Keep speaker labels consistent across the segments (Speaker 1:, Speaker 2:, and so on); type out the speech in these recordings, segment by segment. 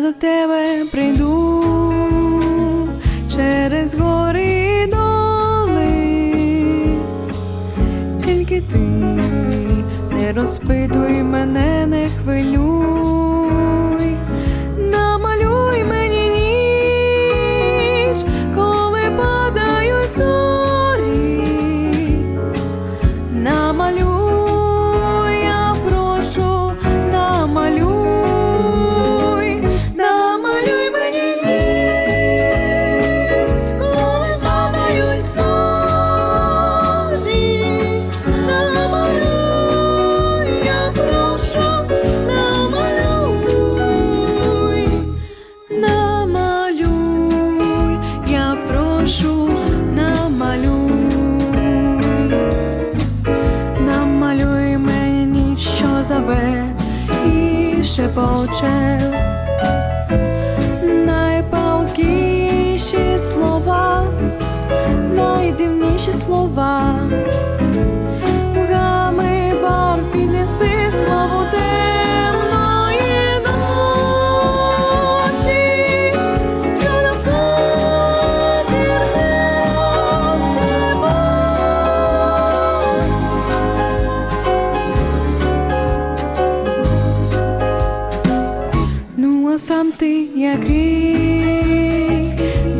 Speaker 1: до тебе прийду. Через гори і доли, тільки ти не розпитуй мене, шепоче найпалкіші слова, найдивніші слова, який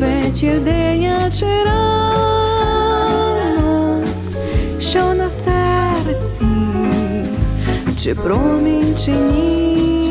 Speaker 1: вечір, день а чи рано, що на серці, чи промінь, чи ні,